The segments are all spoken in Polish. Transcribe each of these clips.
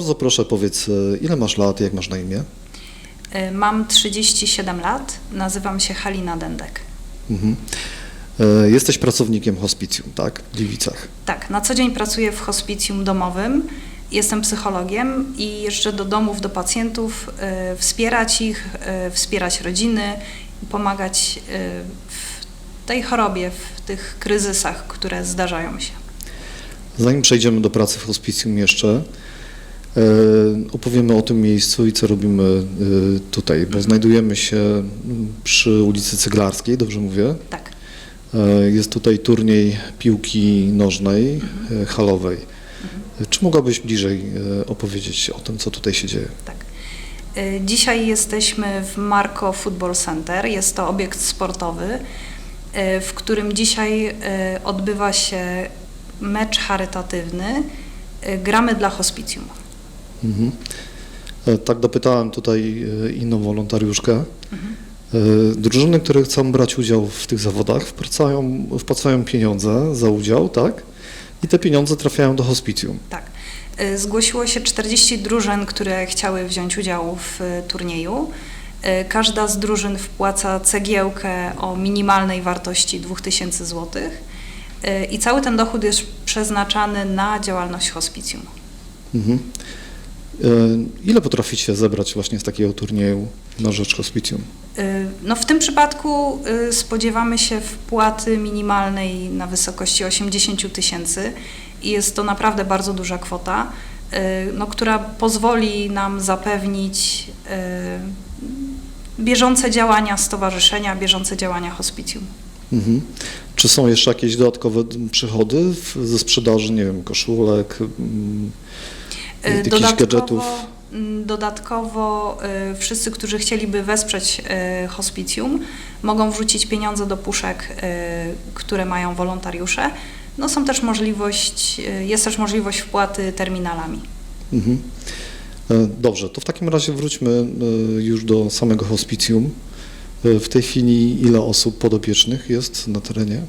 Bardzo proszę powiedz, e, ile masz lat, jak masz na imię? Y, Mam 37 lat, nazywam się Halina Dędek. Mhm. E, Jesteś pracownikiem hospicjum, tak? W Gliwicach. Tak, na co dzień pracuję w hospicjum domowym, jestem psychologiem i jeżdżę do domów, do pacjentów, wspierać ich, wspierać rodziny, pomagać w tej chorobie, w tych kryzysach, które zdarzają się. Zanim przejdziemy do pracy w hospicjum jeszcze, e, opowiemy o tym miejscu i co robimy e, tutaj, bo znajdujemy się m, przy ulicy Cyglarskiej, dobrze mówię? Tak. E, Jest tutaj turniej piłki nożnej, e, halowej. E, Czy mogłabyś bliżej e, opowiedzieć o tym, co tutaj się dzieje? Tak. Dzisiaj jesteśmy w Marco Football Center. Jest to obiekt sportowy, w którym dzisiaj odbywa się mecz charytatywny. Gramy dla hospicjum. Mhm. E, Tak dopytałem tutaj e, inną wolontariuszkę. Mhm. Drużyny, które chcą brać udział w tych zawodach, wpłacają, wpłacają pieniądze za udział, tak? I te pieniądze trafiają do hospicjum. Tak. Zgłosiło się 40 drużyn, które chciały wziąć udział w turnieju. Każda z drużyn wpłaca cegiełkę o minimalnej wartości 2000 zł. I cały ten dochód jest przeznaczany na działalność hospicjum. Mhm. E, Ile potraficie zebrać właśnie z takiego turnieju na rzecz hospicjum? Y, No w tym przypadku y, spodziewamy się wpłaty minimalnej na wysokości 80 tysięcy i jest to naprawdę bardzo duża kwota, no, która pozwoli nam zapewnić bieżące działania stowarzyszenia, bieżące działania hospicjum. Mhm. Czy są jeszcze jakieś dodatkowe przychody ze sprzedaży, nie wiem, koszulek, Y, jakichś gadżetów? mm, Dodatkowo y, wszyscy, którzy chcieliby wesprzeć y, hospicjum, mogą wrzucić pieniądze do puszek, które mają wolontariusze. No są też możliwość, jest też możliwość wpłaty terminalami. Mhm. E, Dobrze, to w takim razie wróćmy e, już do samego hospicjum. E, W tej chwili ile osób podopiecznych jest na terenie?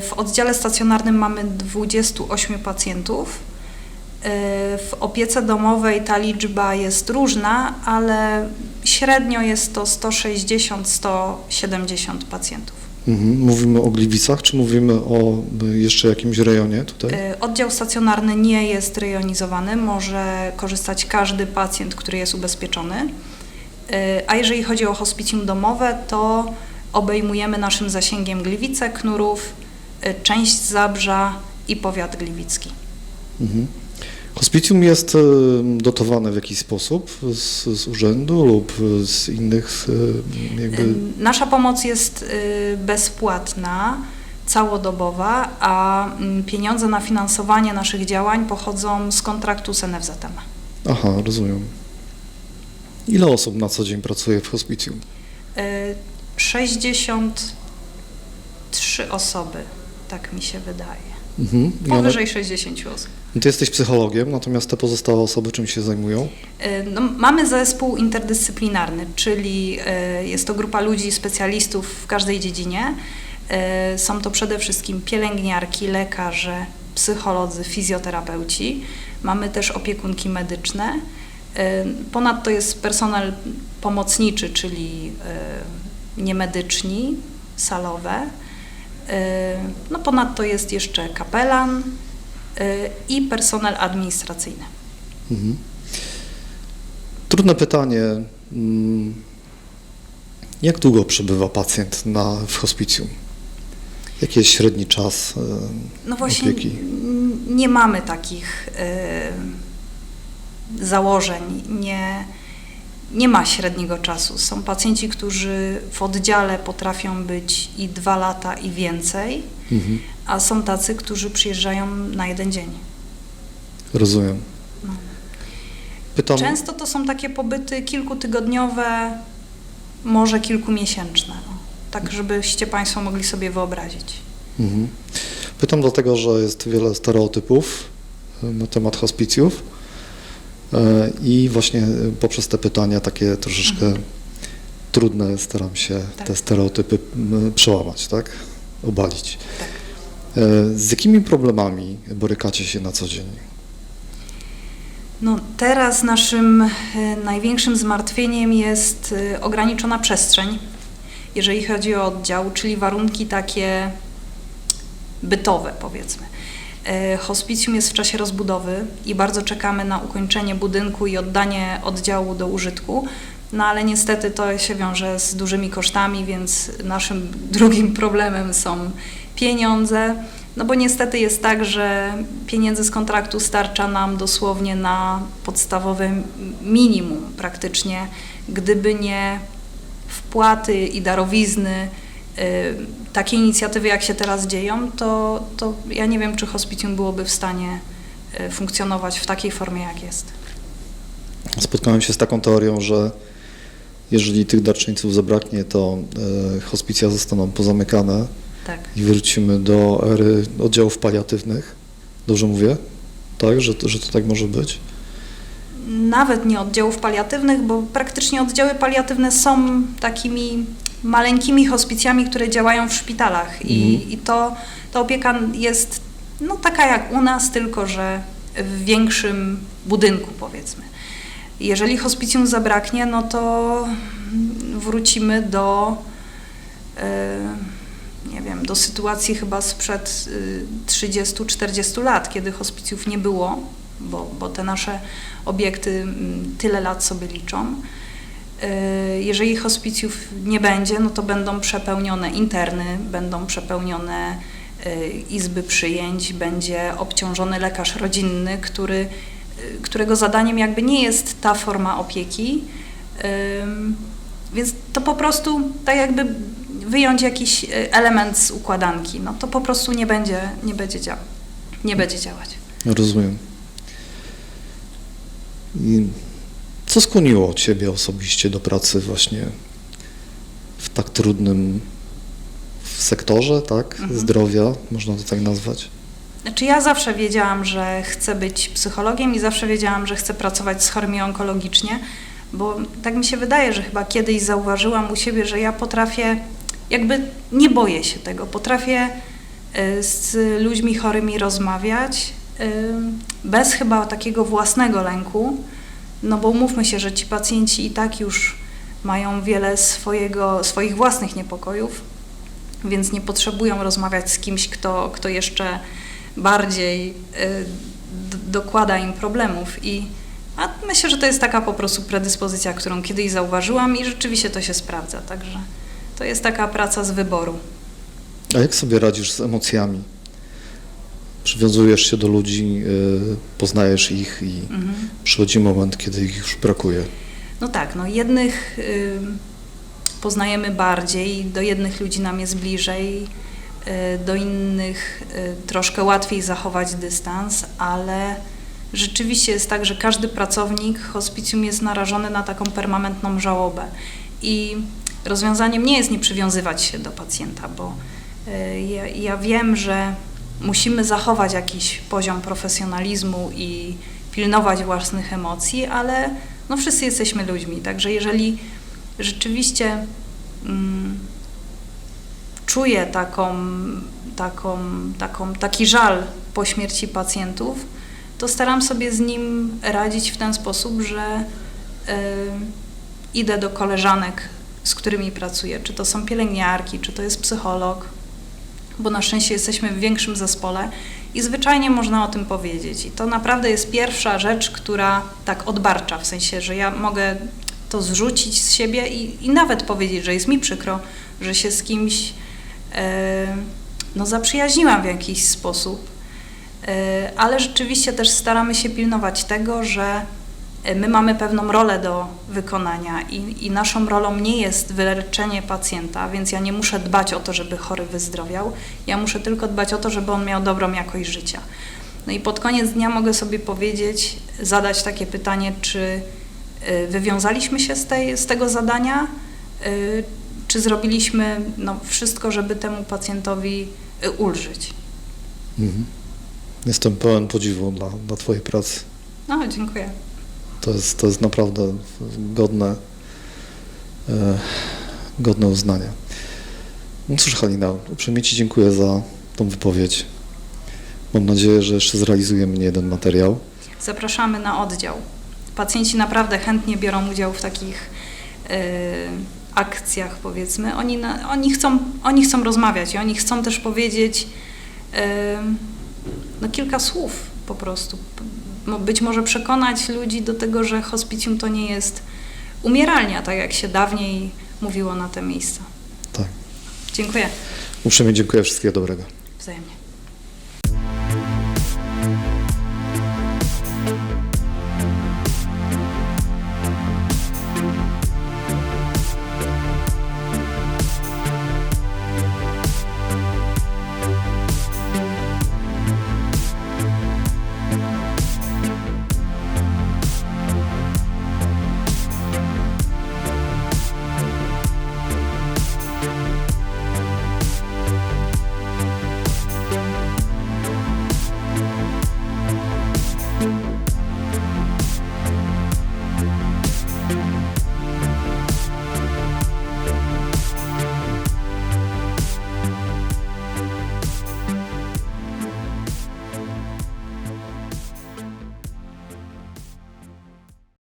W oddziale stacjonarnym mamy 28 pacjentów. Y, W opiece domowej ta liczba jest różna, ale średnio jest to 160-170 pacjentów. Mhm. Mówimy o Gliwicach, czy mówimy o e, jeszcze jakimś rejonie tutaj? Y, Oddział stacjonarny nie jest rejonizowany, może korzystać każdy pacjent, który jest ubezpieczony. Y, A jeżeli chodzi o hospicjum domowe, to obejmujemy naszym zasięgiem Gliwice, Knurów, y, część Zabrza i powiat gliwicki. Mhm. Hospicjum jest e, dotowane w jakiś sposób z, z urzędu lub z innych e, jakby... Y, Nasza pomoc jest bezpłatna, całodobowa, a mm, pieniądze na finansowanie naszych działań pochodzą z kontraktu z NFZ-em. Aha, rozumiem. Ile osób na co dzień pracuje w hospicjum? Y, 63 osoby, tak mi się wydaje. Mhm. One- Powyżej 60 osób. Ty jesteś psychologiem, natomiast te pozostałe osoby czym się zajmują? Y, No, mamy zespół interdyscyplinarny, czyli y, jest to grupa ludzi, specjalistów w każdej dziedzinie. Y, Są to przede wszystkim pielęgniarki, lekarze, psycholodzy, fizjoterapeuci. Mamy też opiekunki medyczne. Ponadto jest personel pomocniczy, czyli niemedyczni, salowe. Y, No ponadto jest jeszcze kapelan y, i personel administracyjny. Mhm. Trudne pytanie. Mm, Jak długo przebywa pacjent na, w hospicjum? Jaki jest średni czas e, No właśnie opieki? nie mamy takich y, założeń, nie, nie ma średniego czasu. Są pacjenci, którzy w oddziale potrafią być i dwa lata i więcej, Mhm. a są tacy, którzy przyjeżdżają na jeden dzień. Rozumiem. No. Pytam, Często to są takie pobyty kilkutygodniowe, może kilkumiesięczne. No. Tak, żebyście Państwo mogli sobie wyobrazić. mhm. Pytam dlatego, że jest wiele stereotypów e, na temat hospicjów i właśnie e, poprzez te pytania takie troszeczkę Mhm. trudne staram się Tak. te stereotypy przełamać, tak? Obalić. Tak. E, Z jakimi problemami borykacie się na co dzień? No, teraz naszym e, największym zmartwieniem jest e, ograniczona przestrzeń, jeżeli chodzi o oddział, czyli warunki takie bytowe, powiedzmy. E, Hospicjum jest w czasie rozbudowy i bardzo czekamy na ukończenie budynku i oddanie oddziału do użytku. No ale niestety to się wiąże z dużymi kosztami, więc naszym drugim problemem są pieniądze. No bo niestety jest tak, że pieniędzy z kontraktu starcza nam dosłownie na podstawowe minimum praktycznie. Gdyby nie wpłaty i darowizny, takie inicjatywy jak się teraz dzieją, to, to ja nie wiem, czy hospicjum byłoby w stanie y, funkcjonować w takiej formie, jak jest. Spotkałem się z taką teorią, że jeżeli tych darczyńców zabraknie, to e, hospicja zostaną pozamykane Tak. i wrócimy do ery oddziałów paliatywnych. Dobrze mówię? Tak, że że to tak może być? Nawet nie oddziałów paliatywnych, bo praktycznie oddziały paliatywne są takimi maleńkimi hospicjami, które działają w szpitalach i, Mhm. i to, ta opieka jest no, taka jak u nas, tylko że w większym budynku powiedzmy. Jeżeli hospicjum zabraknie, no to wrócimy do e, nie wiem, do sytuacji chyba sprzed y, 30-40 lat, kiedy hospicjów nie było, bo, bo te nasze obiekty mm, tyle lat sobie liczą. Y, Jeżeli hospicjów nie będzie, no to będą przepełnione interny, będą przepełnione y, izby przyjęć, będzie obciążony lekarz rodzinny, który, y, którego zadaniem jakby nie jest ta forma opieki. Więc to po prostu tak jakby wyjąć jakiś element z układanki, no to po prostu nie będzie, nie będzie, dział, nie będzie działać. Rozumiem. I co skłoniło Ciebie osobiście do pracy właśnie w tak trudnym sektorze, tak? Mhm. Zdrowia, można to tak nazwać? Znaczy ja zawsze wiedziałam, że chcę być psychologiem i zawsze wiedziałam, że chcę pracować z chorymi onkologicznie, bo tak mi się wydaje, że chyba kiedyś zauważyłam u siebie, że ja potrafię, jakby nie boję się tego, potrafię y, z ludźmi chorymi rozmawiać y, bez chyba takiego własnego lęku, no bo umówmy się, że ci pacjenci i tak już mają wiele swojego, swoich własnych niepokojów, więc nie potrzebują rozmawiać z kimś, kto, kto jeszcze bardziej y, dokłada im problemów i a myślę, że to jest taka po prostu predyspozycja, którą kiedyś zauważyłam i rzeczywiście to się sprawdza, także to jest taka praca z wyboru. A jak sobie radzisz z emocjami? Przywiązujesz się do ludzi, y, poznajesz ich i Mhm. przychodzi moment, kiedy ich już brakuje. No tak, no jednych poznajemy bardziej, do jednych ludzi nam jest bliżej, y, do innych y, troszkę łatwiej zachować dystans, ale rzeczywiście jest tak, że każdy pracownik hospicjum jest narażony na taką permanentną żałobę. I rozwiązaniem nie jest nie przywiązywać się do pacjenta, bo y, ja, ja wiem, że musimy zachować jakiś poziom profesjonalizmu i pilnować własnych emocji, ale no wszyscy jesteśmy ludźmi, także jeżeli rzeczywiście mm, czuję taką, taką, taką, taki żal po śmierci pacjentów, to staram sobie z nim radzić w ten sposób, że y, idę do koleżanek, z którymi pracuję, czy to są pielęgniarki, czy to jest psycholog, bo na szczęście jesteśmy w większym zespole i zwyczajnie można o tym powiedzieć. I to naprawdę jest pierwsza rzecz, która tak odbarcza, w sensie, że ja mogę to zrzucić z siebie i, i nawet powiedzieć, że jest mi przykro, że się z kimś e, no, zaprzyjaźniłam w jakiś sposób. E, ale rzeczywiście też staramy się pilnować tego, że my mamy pewną rolę do wykonania i, i naszą rolą nie jest wyleczenie pacjenta, więc ja nie muszę dbać o to, żeby chory wyzdrowiał, ja muszę tylko dbać o to, żeby on miał dobrą jakość życia. No i pod koniec dnia mogę sobie powiedzieć, zadać takie pytanie, czy y, wywiązaliśmy się z, tej, z tego zadania, y, czy zrobiliśmy no, wszystko, żeby temu pacjentowi ulżyć. Mhm. Jestem pełen podziwu dla, dla Twojej pracy. No, dziękuję. To jest, to jest naprawdę godne, e, godne uznania. No cóż, Halina, uprzejmie Ci dziękuję za tą wypowiedź. Mam nadzieję, że jeszcze zrealizujemy nie jeden materiał. zapraszamy na oddział. Pacjenci naprawdę chętnie biorą udział w takich y, akcjach, powiedzmy. Oni, na, oni, chcą, oni chcą rozmawiać i oni chcą też powiedzieć y, no, kilka słów po prostu. Być może przekonać ludzi do tego, że hospicjum to nie jest umieralnia, tak jak się dawniej mówiło na te miejsca. Tak. Dziękuję. Uprzejmie dziękuję, wszystkiego dobrego. Wzajemnie.